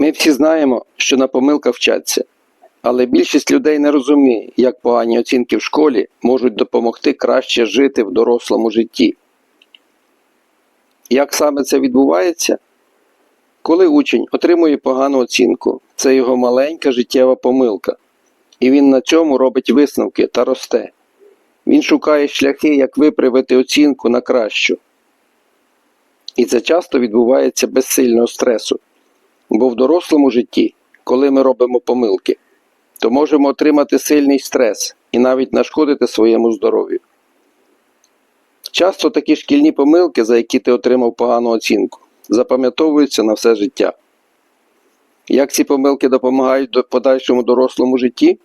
Ми всі знаємо, що на помилках вчаться, але більшість людей не розуміє, як погані оцінки в школі можуть допомогти краще жити в дорослому житті. Як саме це відбувається? Коли учень отримує погану оцінку, це його маленька життєва помилка, і він на цьому робить висновки та росте. Він шукає шляхи, як виправити оцінку на кращу. І це часто відбувається без сильного стресу. Бо в дорослому житті, коли ми робимо помилки, то можемо отримати сильний стрес і навіть нашкодити своєму здоров'ю. Часто такі шкільні помилки, за які ти отримав погану оцінку, запам'ятовуються на все життя. Як ці помилки допомагають до подальшому дорослому житті?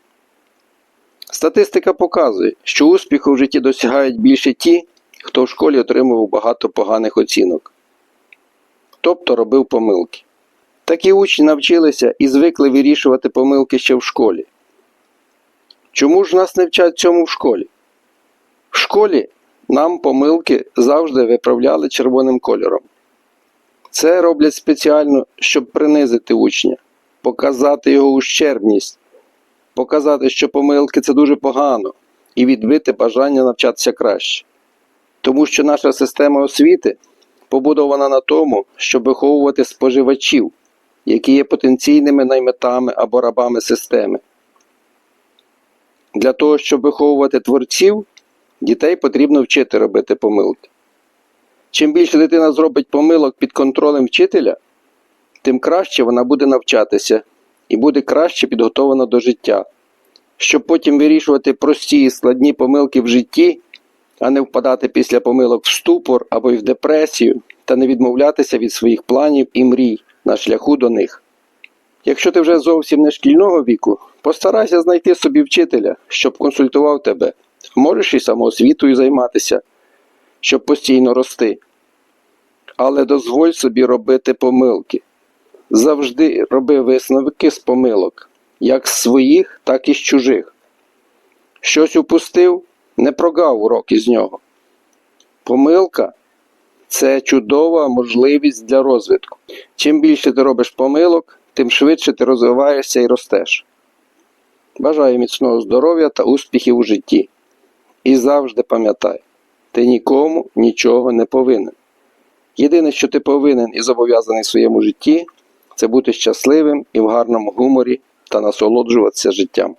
Статистика показує, що успіху в житті досягають більше ті, хто в школі отримував багато поганих оцінок, тобто робив помилки. Такі учні навчилися і звикли вирішувати помилки ще в школі. Чому ж нас не вчать цьому в школі? В школі нам помилки завжди виправляли червоним кольором. Це роблять спеціально, щоб принизити учня, показати його ущербність, показати, що помилки це дуже погано, і відбити бажання навчатися краще. Тому що наша система освіти побудована на тому, щоб виховувати споживачів, які є потенційними наймитами або рабами системи. Для того, щоб виховувати творців, дітей потрібно вчити робити помилки. Чим більше дитина зробить помилок під контролем вчителя, тим краще вона буде навчатися і буде краще підготовлена до життя, щоб потім вирішувати прості і складні помилки в житті, а не впадати після помилок в ступор або й в депресію та не відмовлятися від своїх планів і мрій на шляху до них. Якщо ти вже зовсім не шкільного віку, постарайся знайти собі вчителя, щоб консультував тебе. Можеш і самоосвітою займатися, щоб постійно рости. Але дозволь собі робити помилки. Завжди роби висновки з помилок, як з своїх, так і з чужих. Щось упустив, не прогав урок із нього. Помилка це чудова можливість для розвитку. Чим більше ти робиш помилок, тим швидше ти розвиваєшся і ростеш. Бажаю міцного здоров'я та успіхів у житті. І завжди пам'ятай, ти нікому нічого не повинен. Єдине, що ти повинен і зобов'язаний в своєму житті, це бути щасливим і в гарному гуморі та насолоджуватися життям.